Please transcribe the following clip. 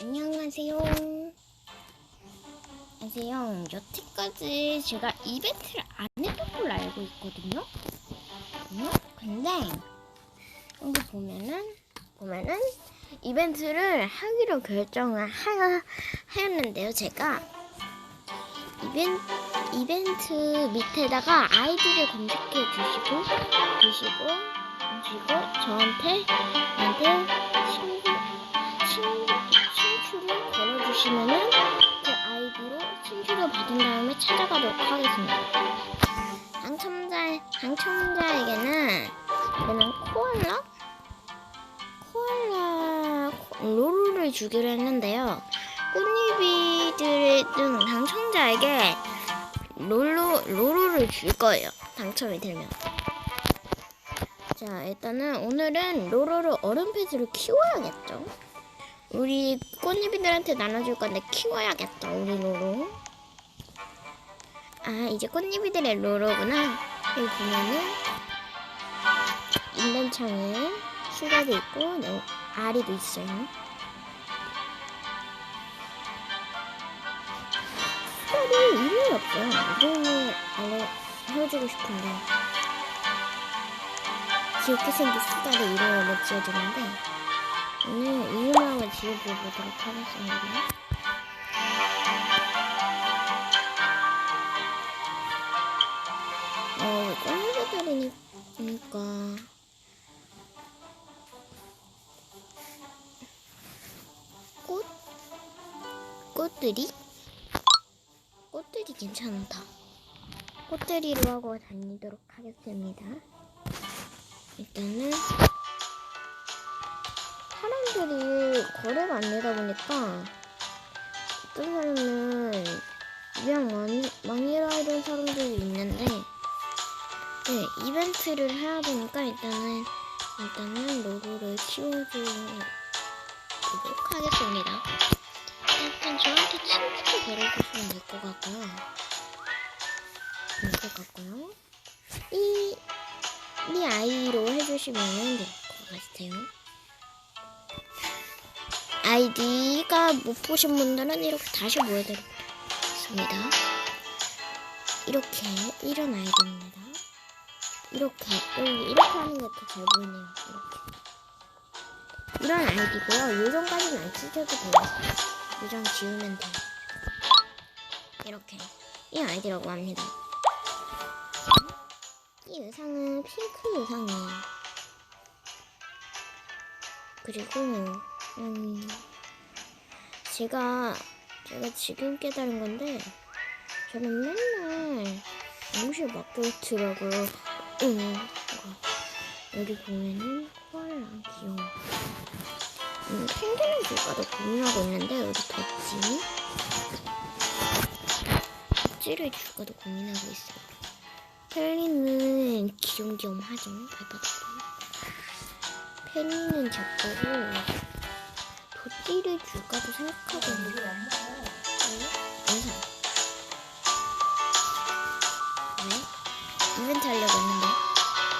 안녕하세요. 안녕하세요. 여태까지 제가 이벤트를 안 했던 걸로 알고 있거든요. 음, 근데 여기 보면은 보면은 이벤트를 하기로 결정을 하, 하였는데요. 제가 이벤 이벤트 밑에다가 아이디를 검색해 주시고 주시고 주시고 저한테 걸어주시면은 그 아이디로 친추를 받은 다음에 찾아가도록 하겠습니다. 당첨자 당첨자에게는 이거는 코알라 코알라 코- 로루를 주기로 했는데요. 꽃잎이들 등 당첨자에게 롤로 로루를 줄 거예요. 당첨이 되면. 자, 일단은 오늘은 로로를 얼음 패드로 키워야겠죠. 우리 꽃잎이들한테 나눠줄 건데 키워야겠다, 우리 로로. 아, 이제 꽃잎이들의 로로구나. 여기 보면은 있는 창에 수갑이 있고 네, 아리도 있어요. 수갑이 이름이 없어요. 이름을 알려주고 싶은데. 귀엽게 생긴 수달의 이름을 못 지어주는데 오늘 한번 지어보도록 하겠습니다. 어, 꽃잎이들이니까 꽃? 꽃들이? 꽃들이 괜찮다. 꽃들이로 하고 다니도록 하겠습니다. 일단은 사람들이 거래가 안 되다 보니까 어떤 사람은 많이 많이 하던 사람들이 있는데 네 이벤트를 해야 되니까 일단은 일단은 로고를 키워주도록 하겠습니다. 일단 저한테 친구를 걸어주시면 될 것 같고요. 될 것 같고요. 이 이 아이로 해주시면 될 것 같아요. 아이디가 못 보신 분들은 이렇게 다시 보여드리겠습니다. 이렇게 이런 아이디입니다. 이렇게 여기 이렇게 하는 게더잘 보이네요. 이렇게 이런 아이디고요. 요정까지는 안 쓰셔도 돼요. 요정 지우면 돼요. 이렇게 이 아이디라고 합니다. 이 의상은 핑크 의상이에요. 그리고 음 제가 제가 지금 깨달은 건데 저는 맨날 무시에 맡겨 있더라고요. 음. 여기 보면은 코알라 귀여워. 음, 펭귄을 줄까도 고민하고 있는데 우리 덕지 덕지를 줄까도 고민하고 있어요. 펠리는 귀염귀염하죠 발바닥도 펠리는 작고고 도 끼를 줄까도 생각하고 있는데